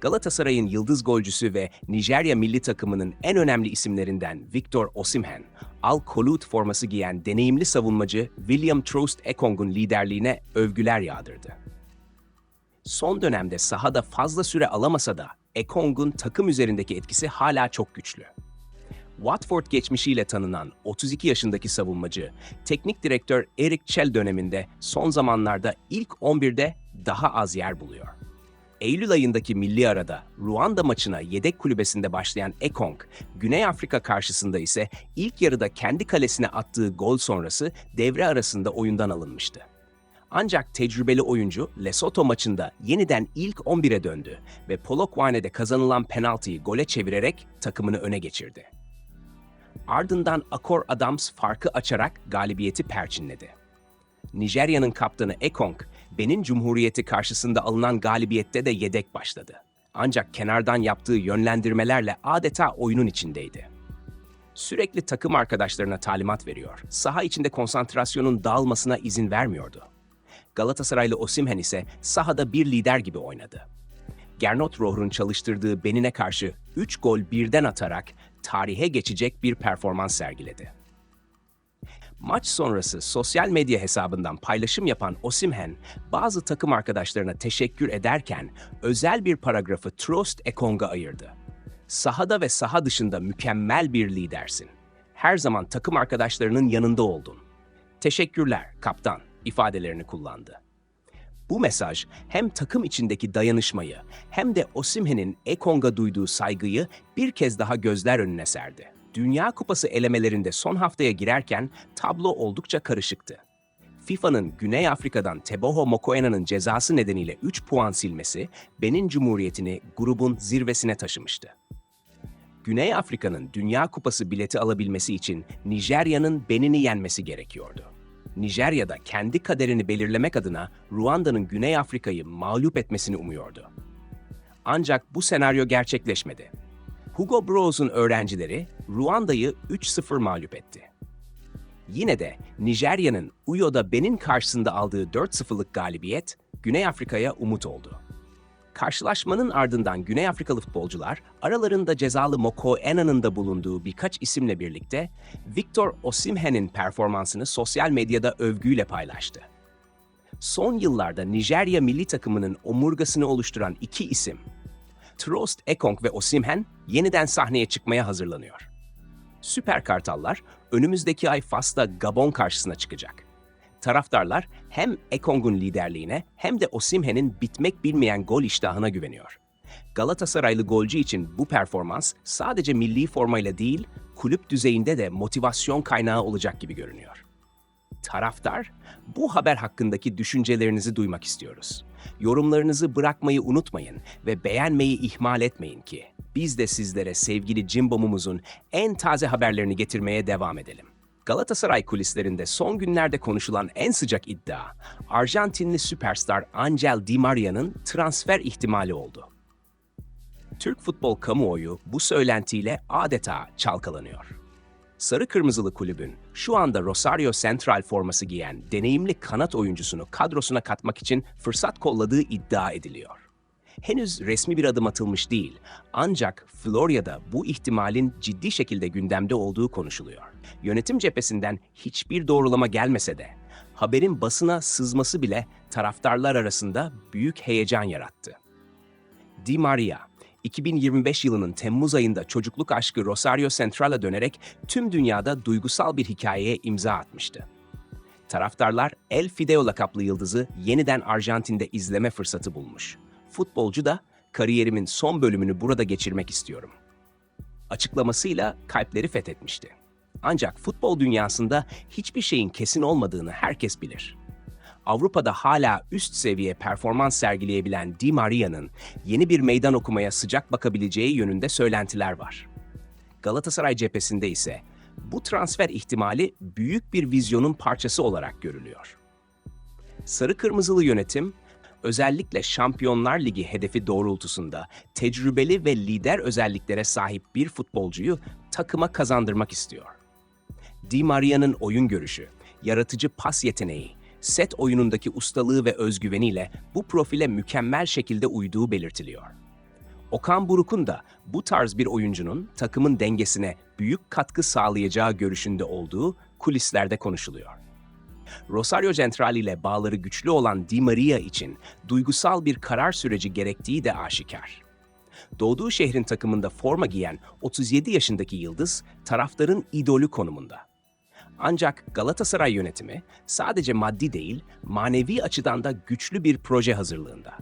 Galatasaray'ın yıldız golcüsü ve Nijerya milli takımının en önemli isimlerinden Victor Osimhen, Al Kolut forması giyen deneyimli savunmacı William Trost Ekong'un liderliğine övgüler yağdırdı. Son dönemde sahada fazla süre alamasa da Ekong'un takım üzerindeki etkisi hala çok güçlü. Watford geçmişiyle tanınan 32 yaşındaki savunmacı, teknik direktör Eric Chell döneminde son zamanlarda ilk 11'de daha az yer buluyor. Eylül ayındaki milli arada Ruanda maçına yedek kulübesinde başlayan Ekong, Güney Afrika karşısında ise ilk yarıda kendi kalesine attığı gol sonrası devre arasında oyundan alınmıştı. Ancak tecrübeli oyuncu Lesotho maçında yeniden ilk 11'e döndü ve Polokwane'de kazanılan penaltıyı gole çevirerek takımını öne geçirdi. Ardından Akor Adams farkı açarak galibiyeti perçinledi. Nijerya'nın kaptanı Ekong, Benin Cumhuriyeti karşısında alınan galibiyette de yedek başladı. Ancak kenardan yaptığı yönlendirmelerle adeta oyunun içindeydi. Sürekli takım arkadaşlarına talimat veriyor, saha içinde konsantrasyonun dağılmasına izin vermiyordu. Galatasaraylı Osimhen ise sahada bir lider gibi oynadı. Gernot Rohr'un çalıştırdığı Benin'e karşı 3 gol birden atarak tarihe geçecek bir performans sergiledi. Maç sonrası sosyal medya hesabından paylaşım yapan Osimhen, bazı takım arkadaşlarına teşekkür ederken özel bir paragrafı Trost Ekong'a ayırdı. Sahada ve saha dışında mükemmel bir lidersin. Her zaman takım arkadaşlarının yanında oldun. Teşekkürler kaptan ifadelerini kullandı. Bu mesaj hem takım içindeki dayanışmayı hem de Osimhen'in Ekong'a duyduğu saygıyı bir kez daha gözler önüne serdi. Dünya Kupası elemelerinde son haftaya girerken tablo oldukça karışıktı. FIFA'nın Güney Afrika'dan Teboho Mokoena'nın cezası nedeniyle 3 puan silmesi Benin Cumhuriyeti'ni grubun zirvesine taşımıştı. Güney Afrika'nın Dünya Kupası bileti alabilmesi için Nijerya'nın Benin'i yenmesi gerekiyordu. Nijerya'da kendi kaderini belirlemek adına Ruanda'nın Güney Afrika'yı mağlup etmesini umuyordu. Ancak bu senaryo gerçekleşmedi. Hugo Bros'un öğrencileri Ruanda'yı 3-0 mağlup etti. Yine de Nijerya'nın Uyo'da Benin karşısında aldığı 4-0'lık galibiyet Güney Afrika'ya umut oldu. Karşılaşmanın ardından Güney Afrikalı futbolcular aralarında cezalı Moko Ena'nın da bulunduğu birkaç isimle birlikte Victor Osimhen'in performansını sosyal medyada övgüyle paylaştı. Son yıllarda Nijerya milli takımının omurgasını oluşturan iki isim, Trost Ekong ve Osimhen yeniden sahneye çıkmaya hazırlanıyor. Süper Kartallar önümüzdeki ay Fas'ta Gabon karşısına çıkacak. Taraftarlar hem Ekong'un liderliğine hem de Osimhen'in bitmek bilmeyen gol iştahına güveniyor. Galatasaraylı golcü için bu performans sadece milli formayla değil, kulüp düzeyinde de motivasyon kaynağı olacak gibi görünüyor. Taraftar, bu haber hakkındaki düşüncelerinizi duymak istiyoruz. Yorumlarınızı bırakmayı unutmayın ve beğenmeyi ihmal etmeyin ki biz de sizlere sevgili Cimbom'umuzun en taze haberlerini getirmeye devam edelim. Galatasaray kulislerinde son günlerde konuşulan en sıcak iddia, Arjantinli süperstar Angel Di Maria'nın transfer ihtimali oldu. Türk futbol kamuoyu bu söylentiyle adeta çalkalanıyor. Sarı Kırmızılı kulübün şu anda Rosario Central forması giyen deneyimli kanat oyuncusunu kadrosuna katmak için fırsat kolladığı iddia ediliyor. Henüz resmi bir adım atılmış değil ancak Florya'da bu ihtimalin ciddi şekilde gündemde olduğu konuşuluyor. Yönetim cephesinden hiçbir doğrulama gelmese de haberin basına sızması bile taraftarlar arasında büyük heyecan yarattı. Di Maria, 2025 yılının Temmuz ayında çocukluk aşkı Rosario Central'a dönerek tüm dünyada duygusal bir hikayeye imza atmıştı. Taraftarlar El Fideo lakaplı yıldızı yeniden Arjantin'de izleme fırsatı bulmuş. Futbolcu da kariyerimin son bölümünü burada geçirmek istiyorum. Açıklamasıyla kalpleri fethetmişti. Ancak futbol dünyasında hiçbir şeyin kesin olmadığını herkes bilir. Avrupa'da hala üst seviye performans sergileyebilen Di Maria'nın yeni bir meydan okumaya sıcak bakabileceği yönünde söylentiler var. Galatasaray cephesinde ise bu transfer ihtimali büyük bir vizyonun parçası olarak görülüyor. Sarı Kırmızılı yönetim özellikle Şampiyonlar Ligi hedefi doğrultusunda tecrübeli ve lider özelliklere sahip bir futbolcuyu takıma kazandırmak istiyor. Di Maria'nın oyun görüşü, yaratıcı pas yeteneği, set oyunundaki ustalığı ve özgüveniyle bu profile mükemmel şekilde uyduğu belirtiliyor. Okan Buruk'un da bu tarz bir oyuncunun takımın dengesine büyük katkı sağlayacağı görüşünde olduğu kulislerde konuşuluyor. Rosario Central ile bağları güçlü olan Di Maria için duygusal bir karar süreci gerektiği de aşikar. Doğduğu şehrin takımında forma giyen 37 yaşındaki yıldız taraftarın idolü konumunda. Ancak Galatasaray yönetimi sadece maddi değil, manevi açıdan da güçlü bir proje hazırlığında.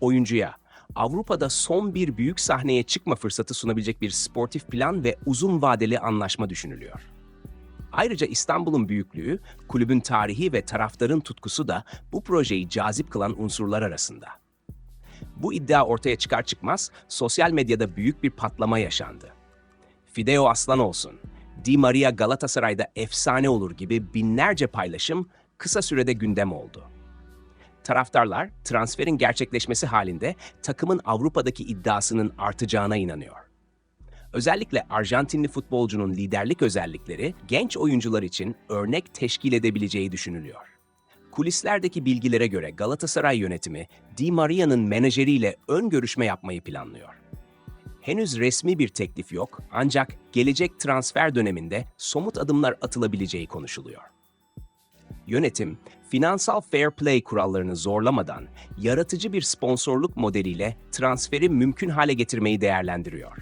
Oyuncuya Avrupa'da son bir büyük sahneye çıkma fırsatı sunabilecek bir sportif plan ve uzun vadeli anlaşma düşünülüyor. Ayrıca İstanbul'un büyüklüğü, kulübün tarihi ve taraftarın tutkusu da bu projeyi cazip kılan unsurlar arasında. Bu iddia ortaya çıkar çıkmaz sosyal medyada büyük bir patlama yaşandı. Fideo aslan olsun, Di Maria Galatasaray'da efsane olur gibi binlerce paylaşım kısa sürede gündem oldu. Taraftarlar transferin gerçekleşmesi halinde takımın Avrupa'daki iddiasının artacağına inanıyor. Özellikle Arjantinli futbolcunun liderlik özellikleri genç oyuncular için örnek teşkil edebileceği düşünülüyor. Kulislerdeki bilgilere göre Galatasaray yönetimi Di Maria'nın menajeriyle ön görüşme yapmayı planlıyor. Henüz resmi bir teklif yok ancak gelecek transfer döneminde somut adımlar atılabileceği konuşuluyor. Yönetim, finansal fair play kurallarını zorlamadan yaratıcı bir sponsorluk modeliyle transferi mümkün hale getirmeyi değerlendiriyor.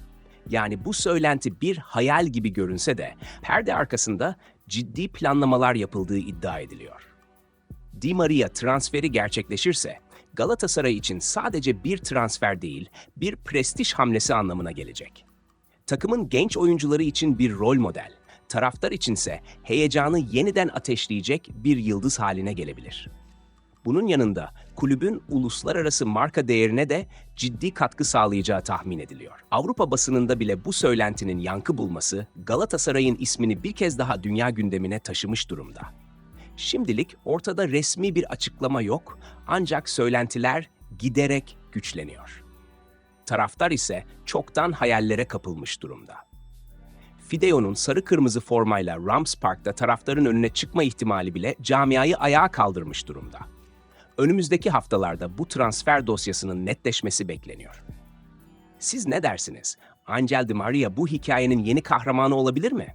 Yani bu söylenti bir hayal gibi görünse de perde arkasında ciddi planlamalar yapıldığı iddia ediliyor. Di Maria transferi gerçekleşirse Galatasaray için sadece bir transfer değil, bir prestij hamlesi anlamına gelecek. Takımın genç oyuncuları için bir rol model, taraftar içinse heyecanı yeniden ateşleyecek bir yıldız haline gelebilir. Bunun yanında kulübün uluslararası marka değerine de ciddi katkı sağlayacağı tahmin ediliyor. Avrupa basınında bile bu söylentinin yankı bulması Galatasaray'ın ismini bir kez daha dünya gündemine taşımış durumda. Şimdilik ortada resmi bir açıklama yok ancak söylentiler giderek güçleniyor. Taraftar ise çoktan hayallere kapılmış durumda. Fideo'nun sarı kırmızı formayla Rams Park'ta taraftarın önüne çıkma ihtimali bile camiayı ayağa kaldırmış durumda. Önümüzdeki haftalarda bu transfer dosyasının netleşmesi bekleniyor. Siz ne dersiniz? Angel Di Maria bu hikayenin yeni kahramanı olabilir mi?